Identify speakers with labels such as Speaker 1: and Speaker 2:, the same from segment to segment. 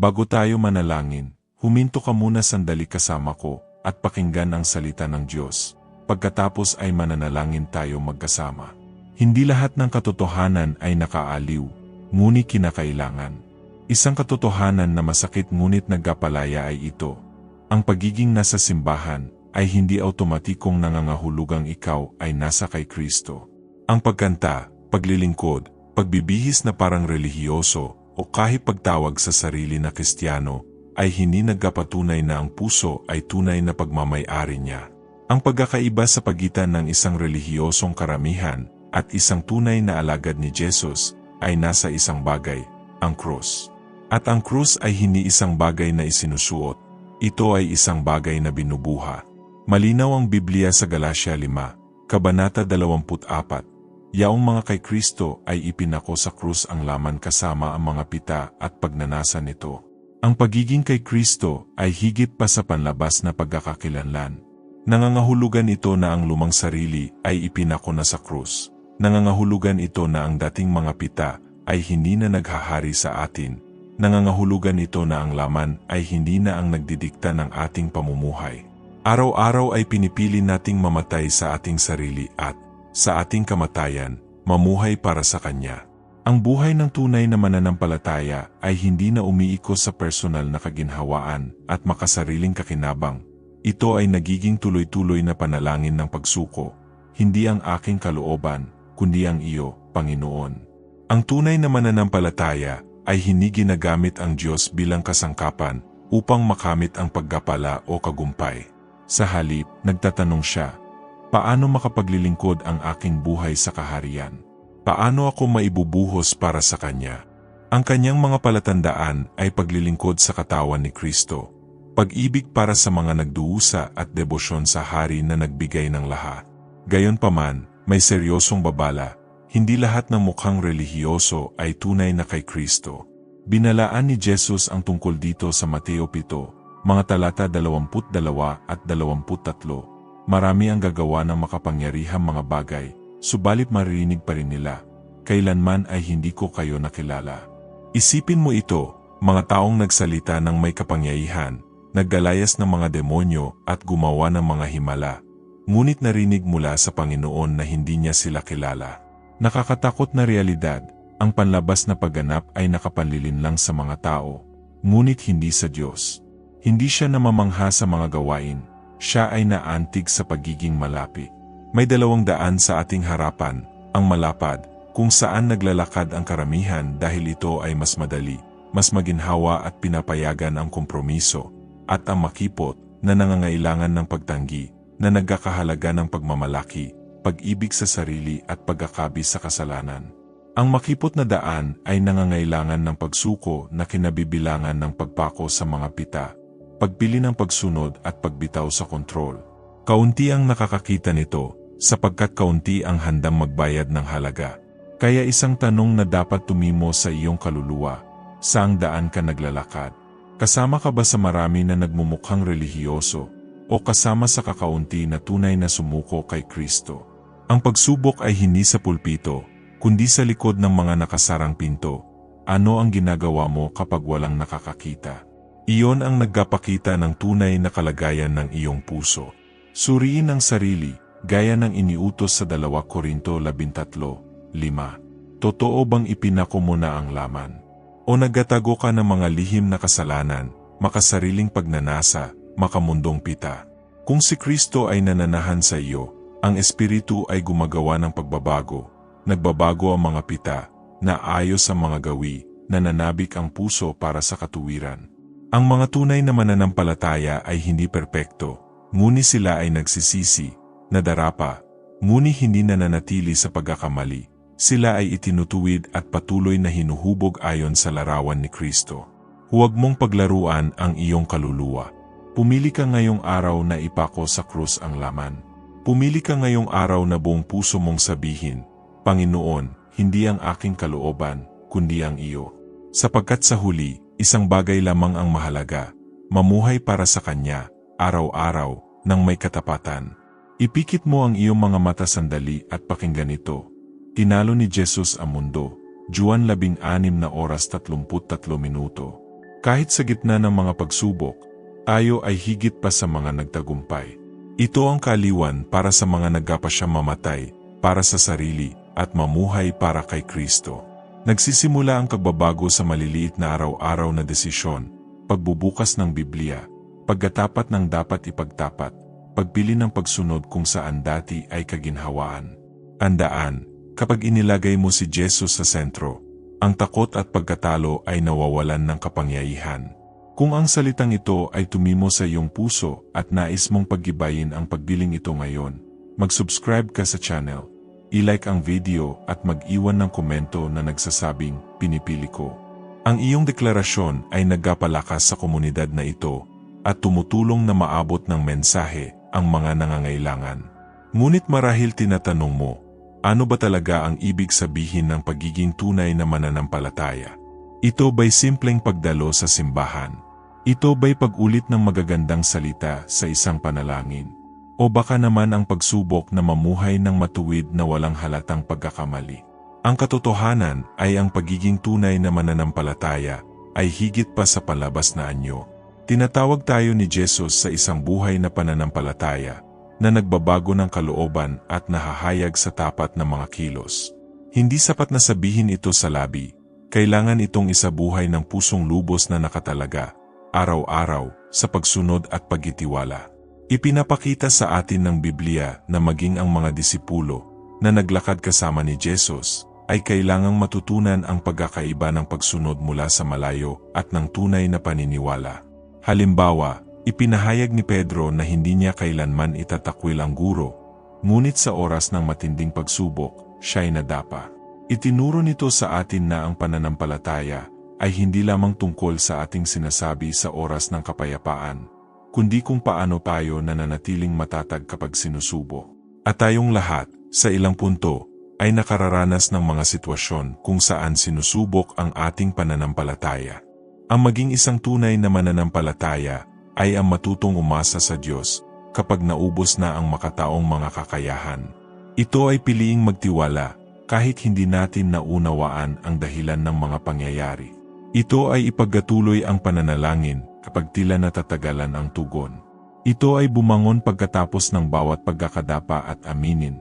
Speaker 1: Bago tayo manalangin, huminto ka muna sandali kasama ko at pakinggan ang salita ng Diyos. Pagkatapos ay mananalangin tayo magkasama. Hindi lahat ng katotohanan ay nakaaliw, ngunit kinakailangan. Isang katotohanan na masakit ngunit nagkapalaya ay ito. Ang pagiging nasa simbahan ay hindi automatikong nangangahulugang ikaw ay nasa kay Kristo. Ang pagkanta, paglilingkod, pagbibihis na parang relihiyoso o kahit pagtawag sa sarili na Kristiyano ay hindi nagkapatunay na ang puso ay tunay na pagmamayari niya. Ang pagkakaiba sa pagitan ng isang relihiyosong karamihan at isang tunay na alagad ni Jesus ay nasa isang bagay, ang krus. At ang krus ay hindi isang bagay na isinusuot, ito ay isang bagay na binubuha. Malinaw ang Biblia sa Galatia 5, Kabanata 24, Yaong mga kay Kristo ay ipinako sa krus ang laman kasama ang mga pita at pagnanasa nito. Ang pagiging kay Kristo ay higit pa sa panlabas na pagkakakilanlan. Nangangahulugan ito na ang lumang sarili ay ipinako na sa krus. Nangangahulugan ito na ang dating mga pita ay hindi na naghahari sa atin. Nangangahulugan ito na ang laman ay hindi na ang nagdidikta ng ating pamumuhay. Araw-araw ay pinipili nating mamatay sa ating sarili at sa ating kamatayan, mamuhay para sa Kanya. Ang buhay ng tunay na mananampalataya ay hindi na umiikos sa personal na kaginhawaan at makasariling kakinabang. Ito ay nagiging tuloy-tuloy na panalangin ng pagsuko, hindi ang aking kalooban, kundi ang iyo, Panginoon. Ang tunay na mananampalataya ay hindi ginagamit ang Diyos bilang kasangkapan upang makamit ang paggapala o kagumpay. Sa halip, nagtatanong siya, Paano makapaglilingkod ang aking buhay sa kaharian? Paano ako maibubuhos para sa Kanya? Ang kanyang mga palatandaan ay paglilingkod sa katawan ni Kristo, pag-ibig para sa mga nagduusa at debosyon sa hari na nagbigay ng lahat. Gayon paman, may seryosong babala, hindi lahat ng mukhang relihiyoso ay tunay na kay Kristo. Binalaan ni Jesus ang tungkol dito sa Mateo 7, mga talata 22 at 23, Marami ang gagawa ng makapangyarihang mga bagay, subalit maririnig pa rin nila, kailanman ay hindi ko kayo nakilala. Isipin mo ito, mga taong nagsalita ng may kapangyarihan, naggalayas ng mga demonyo at gumawa ng mga himala, ngunit narinig mula sa Panginoon na hindi niya sila kilala. Nakakatakot na realidad, ang panlabas na pagganap ay nakapanlilin lang sa mga tao, ngunit hindi sa Diyos. Hindi siya namamangha sa mga gawain, siya ay naantig sa pagiging malapi. May dalawang daan sa ating harapan, ang malapad, kung saan naglalakad ang karamihan dahil ito ay mas madali, mas maginhawa at pinapayagan ang kompromiso, at ang makipot na nangangailangan ng pagtanggi, na nagkakahalaga ng pagmamalaki, pag-ibig sa sarili at pagkakabi sa kasalanan. Ang makipot na daan ay nangangailangan ng pagsuko na kinabibilangan ng pagpako sa mga pita, pagpili ng pagsunod at pagbitaw sa kontrol. Kaunti ang nakakakita nito, sapagkat kaunti ang handang magbayad ng halaga. Kaya isang tanong na dapat tumimo sa iyong kaluluwa, saang daan ka naglalakad? Kasama ka ba sa marami na nagmumukhang relihiyoso, o kasama sa kakaunti na tunay na sumuko kay Kristo? Ang pagsubok ay hindi sa pulpito, kundi sa likod ng mga nakasarang pinto. Ano ang ginagawa mo kapag walang nakakakita? Iyon ang nagkapakita ng tunay na kalagayan ng iyong puso. Suriin ang sarili, gaya ng iniutos sa 2 Korinto 13.5. Totoo bang ipinako mo na ang laman? O nagatago ka ng mga lihim na kasalanan, makasariling pagnanasa, makamundong pita? Kung si Kristo ay nananahan sa iyo, ang Espiritu ay gumagawa ng pagbabago, nagbabago ang mga pita, naayos ang mga gawi, nananabik ang puso para sa katuwiran. Ang mga tunay na mananampalataya ay hindi perpekto, ngunit sila ay nagsisisi, nadarapa, ngunit hindi nananatili sa pagkakamali. Sila ay itinutuwid at patuloy na hinuhubog ayon sa larawan ni Kristo. Huwag mong paglaruan ang iyong kaluluwa. Pumili ka ngayong araw na ipako sa krus ang laman. Pumili ka ngayong araw na buong puso mong sabihin, Panginoon, hindi ang aking kalooban, kundi ang iyo. Sapagkat sa huli, Isang bagay lamang ang mahalaga, mamuhay para sa Kanya, araw-araw, ng may katapatan. Ipikit mo ang iyong mga mata sandali at pakinggan ito. Tinalo ni Jesus ang mundo, Juan 16 na oras 33 minuto. Kahit sa gitna ng mga pagsubok, tayo ay higit pa sa mga nagtagumpay. Ito ang kaliwan para sa mga nagkapasya mamatay, para sa sarili, at mamuhay para kay Kristo. Nagsisimula ang pagbabago sa maliliit na araw-araw na desisyon, pagbubukas ng Biblia, pagkatapat ng dapat ipagtapat, pagpili ng pagsunod kung saan dati ay kaginhawaan. Tandaan, kapag inilagay mo si Jesus sa sentro, ang takot at pagkatalo ay nawawalan ng kapangyarihan. Kung ang salitang ito ay tumimo sa iyong puso at nais mong paggibayin ang pagbiling ito ngayon, mag-subscribe ka sa channel, i-like ang video at mag-iwan ng komento na nagsasabing, pinipili ko. Ang iyong deklarasyon ay nagkapalakas sa komunidad na ito at tumutulong na maabot ng mensahe ang mga nangangailangan. Ngunit marahil tinatanong mo, ano ba talaga ang ibig sabihin ng pagiging tunay na mananampalataya? Ito ba'y simpleng pagdalo sa simbahan? Ito ba'y pag-ulit ng magagandang salita sa isang panalangin? O baka naman ang pagsubok na mamuhay ng matuwid na walang halatang pagkakamali? Ang katotohanan ay ang pagiging tunay na mananampalataya ay higit pa sa palabas na anyo. Tinatawag tayo ni Jesus sa isang buhay na pananampalataya na nagbabago ng kalooban at nahahayag sa tapat na mga kilos. Hindi sapat na sabihin ito sa labi, kailangan itong isabuhay ng pusong lubos na nakatalaga, araw-araw, sa pagsunod at pagitiwala. Ipinapakita sa atin ng Biblia na maging ang mga disipulo na naglakad kasama ni Jesus ay kailangang matutunan ang pagkakaiba ng pagsunod mula sa malayo at ng tunay na paniniwala. Halimbawa, Ipinahayag ni Pedro na hindi niya kailanman itatakwil ang guro, ngunit sa oras ng matinding pagsubok, siya'y nadapa. Itinuro nito sa atin na ang pananampalataya ay hindi lamang tungkol sa ating sinasabi sa oras ng kapayapaan, kundi kung paano tayo nananatiling matatag kapag sinusubo. At tayong lahat, sa ilang punto, ay nakararanas ng mga sitwasyon kung saan sinusubok ang ating pananampalataya. Ang maging isang tunay na mananampalataya ay ang matutong umasa sa Diyos kapag naubos na ang makataong mga kakayahan. Ito ay piliing magtiwala kahit hindi natin naunawaan ang dahilan ng mga pangyayari. Ito ay ipagkatuloy ang pananalangin kapag tila natatagalan ang tugon. Ito ay bumangon pagkatapos ng bawat pagkakadapa at aminin,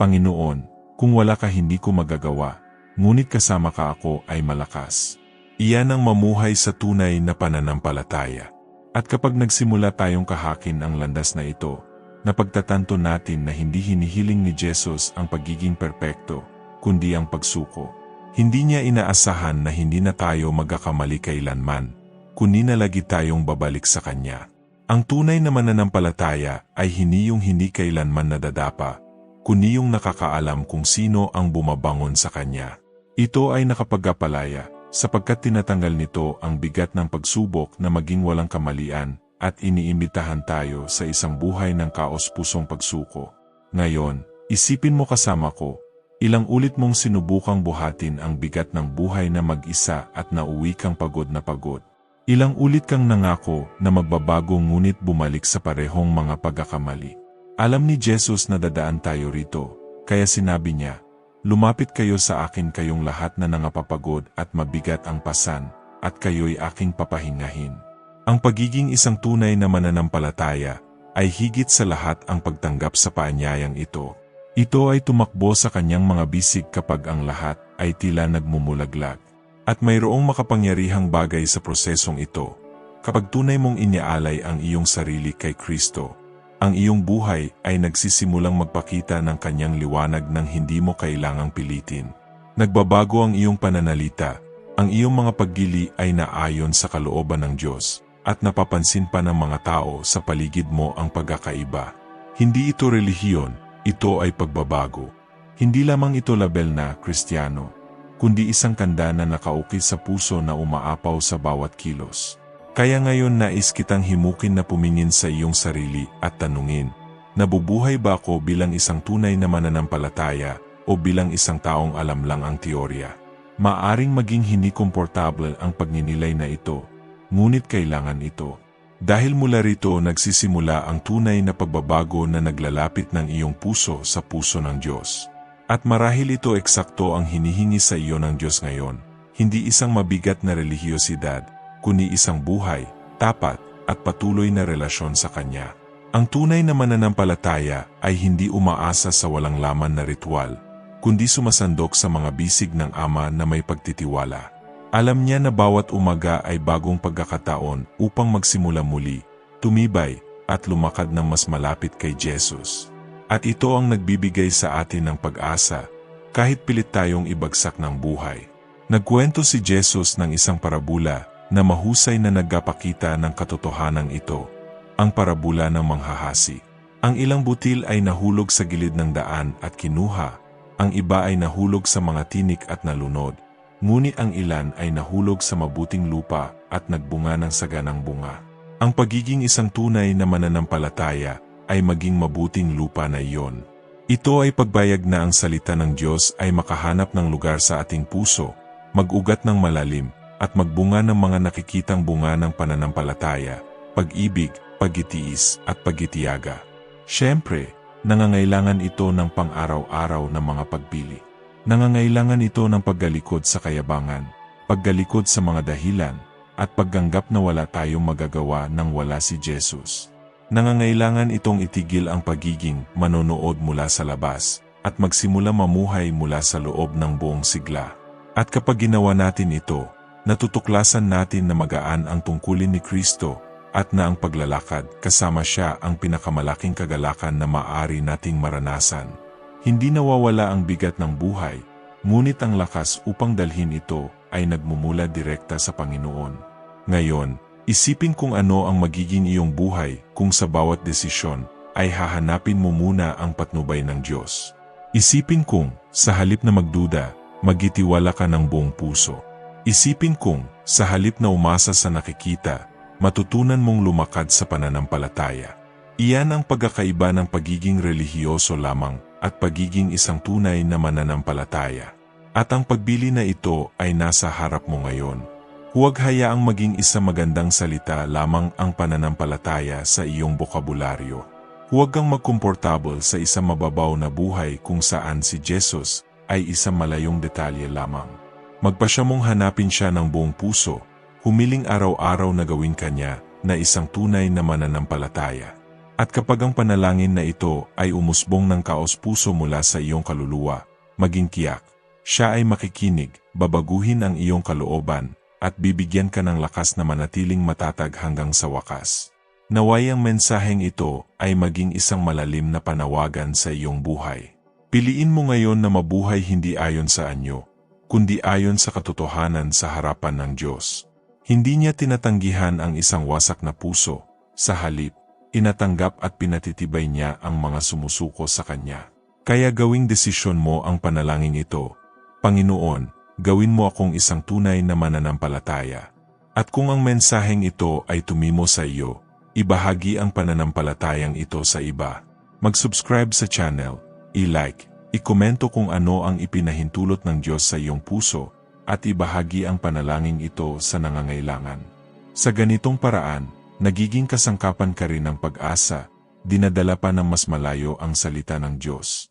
Speaker 1: Panginoon, kung wala ka hindi ko magagawa, ngunit kasama ka ako ay malakas. Iyan ang mamuhay sa tunay na pananampalataya. At kapag nagsimula tayong kahakin ang landas na ito, napagtatanto natin na hindi hinihiling ni Jesus ang pagiging perpekto, kundi ang pagsuko. Hindi niya inaasahan na hindi na tayo magkakamali kailanman, kundi na lagi tayong babalik sa Kanya. Ang tunay na mananampalataya ay hindi yung hindi kailanman nadadapa, kundi yung nakakaalam kung sino ang bumabangon sa Kanya. Ito ay nakapagkapalaya, sapagkat tinatanggal nito ang bigat ng pagsubok na maging walang kamalian at iniimbitahan tayo sa isang buhay ng kaos-pusong pagsuko. Ngayon, isipin mo kasama ko, ilang ulit mong sinubukang buhatin ang bigat ng buhay na mag-isa at nauwi kang pagod na pagod. Ilang ulit kang nangako na magbabago ngunit bumalik sa parehong mga pagkakamali. Alam ni Jesus na dadaan tayo rito, kaya sinabi niya, Lumapit kayo sa akin kayong lahat na nangapapagod at mabigat ang pasan, at kayo'y aking papahingahin. Ang pagiging isang tunay na mananampalataya ay higit sa lahat ang pagtanggap sa paanyayang ito. Ito ay tumakbo sa kanyang mga bisig kapag ang lahat ay tila nagmumulaglag. At mayroong makapangyarihang bagay sa prosesong ito. Kapag tunay mong iniaalay ang iyong sarili kay Kristo, ang iyong buhay ay nagsisimulang magpakita ng kanyang liwanag nang hindi mo kailangang pilitin. Nagbabago ang iyong pananalita, ang iyong mga paggili ay naayon sa kalooban ng Diyos, at napapansin pa ng mga tao sa paligid mo ang pagkakaiba. Hindi ito relihiyon, ito ay pagbabago. Hindi lamang ito label na Kristiyano, kundi isang kanda na nakaukit sa puso na umaapaw sa bawat kilos. Kaya ngayon nais kitang himukin na pumingin sa iyong sarili at tanungin, nabubuhay ba ako bilang isang tunay na mananampalataya o bilang isang taong alam lang ang teorya? Maaring maging hindi komportable ang pagninilay na ito, ngunit kailangan ito. Dahil mula rito nagsisimula ang tunay na pagbabago na naglalapit ng iyong puso sa puso ng Diyos. At marahil ito eksakto ang hinihingi sa iyo ng Diyos ngayon, hindi isang mabigat na relihiyosidad, kundi isang buhay, tapat, at patuloy na relasyon sa Kanya. Ang tunay na mananampalataya ay hindi umaasa sa walang laman na ritual, kundi sumasandok sa mga bisig ng Ama na may pagtitiwala. Alam niya na bawat umaga ay bagong pagkakataon upang magsimula muli, tumibay, at lumakad ng mas malapit kay Jesus. At ito ang nagbibigay sa atin ng pag-asa, kahit pilit tayong ibagsak ng buhay. Nagkwento si Jesus ng isang parabula na mahusay na nagpapakita ng katotohanan ito, ang parabula ng manghahasi. Ang ilang butil ay nahulog sa gilid ng daan at kinuha, ang iba ay nahulog sa mga tinik at nalunod, ngunit ang ilan ay nahulog sa mabuting lupa at nagbunga ng saganang bunga. Ang pagiging isang tunay na mananampalataya ay maging mabuting lupa na iyon. Ito ay pagbayag na ang salita ng Diyos ay makahanap ng lugar sa ating puso, mag-ugat ng malalim, at magbunga ng mga nakikitang bunga ng pananampalataya, pag-ibig, pagitiis, at pagitiyaga. Siyempre, nangangailangan ito ng pang-araw-araw na mga pagpili. Nangangailangan ito ng paggalikod sa kayabangan, paggalikod sa mga dahilan, at pagganggap na wala tayong magagawa nang wala si Jesus. Nangangailangan itong itigil ang pagiging manonood mula sa labas at magsimula mamuhay mula sa loob ng buong sigla. At kapag ginawa natin ito, natutuklasan natin na magaan ang tungkulin ni Kristo at na ang paglalakad kasama siya ang pinakamalaking kagalakan na maaari nating maranasan. Hindi nawawala ang bigat ng buhay, ngunit ang lakas upang dalhin ito ay nagmumula direkta sa Panginoon. Ngayon, isipin kung ano ang magiging iyong buhay kung sa bawat desisyon ay hahanapin mo muna ang patnubay ng Diyos. Isipin kung, sa halip na magduda, magitiwala ka ng buong puso. Isipin kung, sa halip na umasa sa nakikita, matutunan mong lumakad sa pananampalataya. Iyan ang pagkakaiba ng pagiging relihiyoso lamang at pagiging isang tunay na mananampalataya. At ang pagbili na ito ay nasa harap mo ngayon. Huwag hayaang maging isang magandang salita lamang ang pananampalataya sa iyong bokabularyo. Huwag kang magkomportable sa isang mababaw na buhay kung saan si Jesus ay isang malayong detalye lamang. Magpasya mong hanapin siya ng buong puso, humiling araw-araw na gawin kanya na isang tunay na mananampalataya. At kapag ang panalangin na ito ay umusbong ng kaos puso mula sa iyong kaluluwa, maging kiyak, siya ay makikinig, babaguhin ang iyong kalooban, at bibigyan ka ng lakas na manatiling matatag hanggang sa wakas. Naway ang mensaheng ito ay maging isang malalim na panawagan sa iyong buhay. Piliin mo ngayon na mabuhay hindi ayon sa anyo, kundi ayon sa katotohanan sa harapan ng Diyos. Hindi niya tinatanggihan ang isang wasak na puso, sa halip, inatanggap at pinatitibay niya ang mga sumusuko sa Kanya. Kaya gawing desisyon mo ang panalangin ito, Panginoon, gawin mo akong isang tunay na mananampalataya. At kung ang mensaheng ito ay tumimo sa iyo, ibahagi ang pananampalatayang ito sa iba. Mag-subscribe sa channel, i-like, i-komento kung ano ang ipinahintulot ng Diyos sa iyong puso, at ibahagi ang panalangin ito sa nangangailangan. Sa ganitong paraan, nagiging kasangkapan ka rin ng pag-asa, dinadala pa ng mas malayo ang salita ng Diyos.